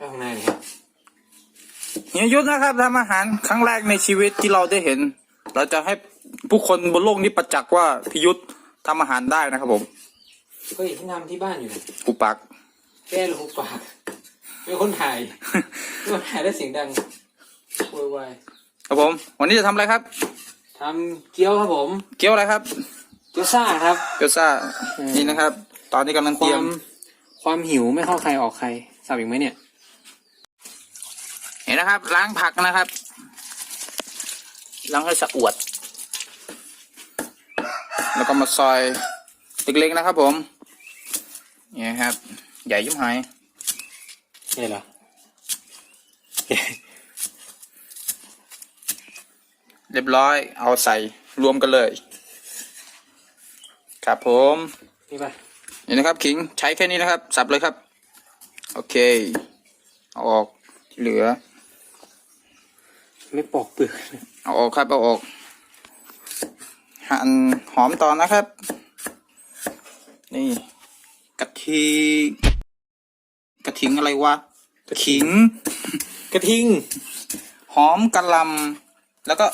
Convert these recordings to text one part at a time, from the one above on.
ไปข้างในเลยครับเฮียยุทธนะครับทำอาหารครั้งแรกในชีวิตที่เราได้เห็น เราจะให้ผู้คนบนโลกนี้ประจักษ์ว่าพิยุทธทำอาหารได้นะครับผมเฮ้ยที่ทำที่บ้านอยู่นะอุปักแก้ลูกปากเป็นคนถ่ายเป็นคนถ่ายได้เสียงดังโวยวายครับผม วันนี้จะทำอะไรครับทำเกี๊ยวครับผม เกี๊ยวอะไรครับ เกี๊ยวซ่าครับ เกี๊ยวซ่าอืมนี่นะครับ ตอนนี้กำลังคเตรียวามมความหิวไม่เข้าใครออกใครสับอีกไหมเนี่ยเห็นนะครับ ล้างผักนะครับ ล้างให้สะอวด แล้วก็มาซอยเล็กๆนะครับ ผมนี่ครับ ใหญ่ยุ่มหายใช่เหรอเรียบร้อยเอาใส่รวมกันเลย ครับผมนี่ไปนี่นะครับขิงใช้แค่นี้นะครับ สับเลยครับ โอเค เอาออกที่เหลือ ไม่ปอกเปลือกเอาออกครับ เอาออกหั่นหอมต่อนะครับ นี่กะทิกระถิงอะไรวะขิง กระทิง หอมกะหล่ำแล้วก็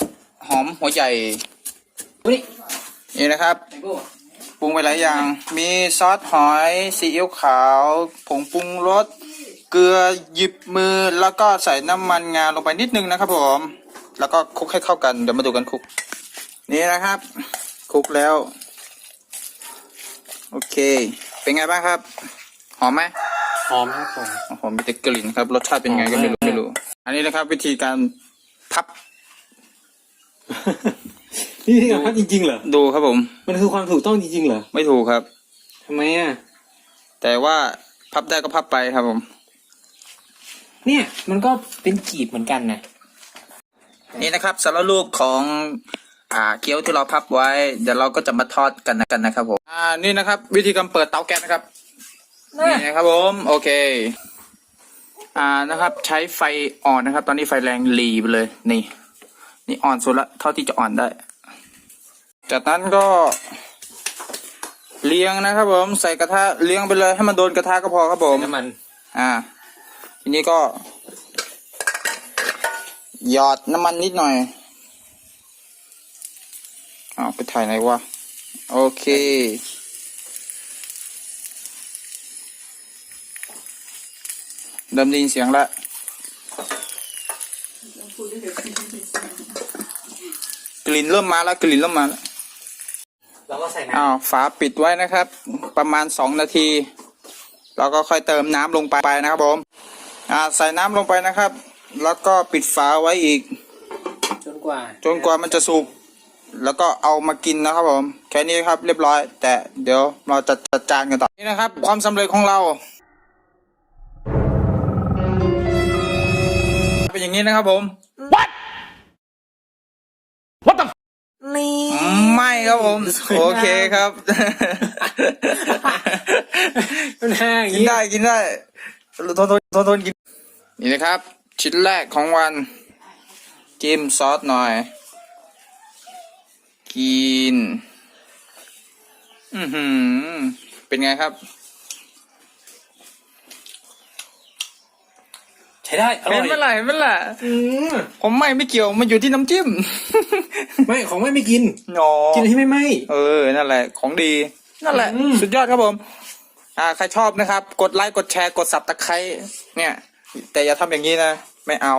หอมหัวใหญ่นี่นี่นะครับไอโก้ปรุงไปหลายอย่าง มีซอสหอยซีอิ๊วขาว ผงปรุงรส เกลือหยิบมือแล้วก็ใส่น้ำมันงาลงไปนิดนึงนะครับผม แล้วก็คลุกให้เข้ากันเดี๋ยวมาดูกันคลุก นี่นะครับคลุกแล้ว โอเค เป็นไงบ้างครับ หอมไหมหอมครับผมโอ้โหมีแต่กลิ่นครับรสชาติเป็นไงก็ไม่รู้หอมมากไม่รู้ อันนี้นะครับ วิธีการพับ นี่คือการพัดจริงๆเหรอดูครับผม มันคือความถูกต้องจริงๆเหรอไม่ถูกครับทำไมอะแต่ว่าพับได้ก็พับไปครับผม เนี่ยมันก็เป็นกีบเหมือนกันนะนี่นะครับสารรูปของอ่าเกี๊ยวที่เราพับไว้ เดี๋ยวเราก็จะมาทอดกันนะกันนะครับผมอ่านี่นะครับ วิธีการเปิดเตาแก๊สนะครับนี่นะครับผมโอเค อ่านะครับ ใช้ไฟอ่อนนะครับ ตอนนี้ไฟแรงหลีไปเลย นี่ นี่อ่อนสุดละเท่าที่จะอ่อนได้ จากนั้นก็เลี้ยงนะครับผมใส่กระทะเลี้ยงไปเลยให้มันโดนกระทะก็พอครับผมน้ำมัน อ่า ทีนี้ก็หยอดน้ำมันนิดหน่อยอ้าวไปถ่ายไหนวะ โอเคเริ่มได้ยินเสียงแล้วกลิ่นเริ่มมาแล้ว กลิ่นเริ่มมาแล้วแล้วก็ใส่น้อ้าวฝาปิดไว้นะครับ ประมาณสองนาทีแล้วก็ค่อยเติมน้ำลงไปนะครับผมอ่า ใส่น้ำลงไปนะครับ แล้วก็ปิดฝาไว้อีกำจนกว่า จนกว่ามันจะสุก แล้วก็เอามากินนะครับผม แค่นี้ครับเรียบร้อย แต่เดี๋ยวเราจะจัดจานกันต่อ นี่นะครับ ความสำเร็จของเรา เป็นอย่างนี้นะครับผมนี่ไม่ครับผม โอเคครับมันแห้งอย่างกินนี้ได้กินได้ ทนทนทนทนกินนี่นะครับ ชิ้นแรกของวัน จิ้มซอสหน่อย กิน อือหือ เป็นไงครับ ใช้ได้ อร่เห็อนยไหมล่ะเห็นไหมล่ะอืมผมไม่ไม่เกี่ยวมันอยู่ที่น้ำจิ้ม ไม่ของไม่ไม่กินอ๋อกินที่ไม่ไหม เออ นั่นแหละ ของดี นั่นแหละ อืม สุดยอดครับผม อ่าใครชอบนะครับ กดไลค์กดแชร์กดสับตะไคร้เนี่ย แต่อย่าทำอย่างนี้นะ ไม่เอา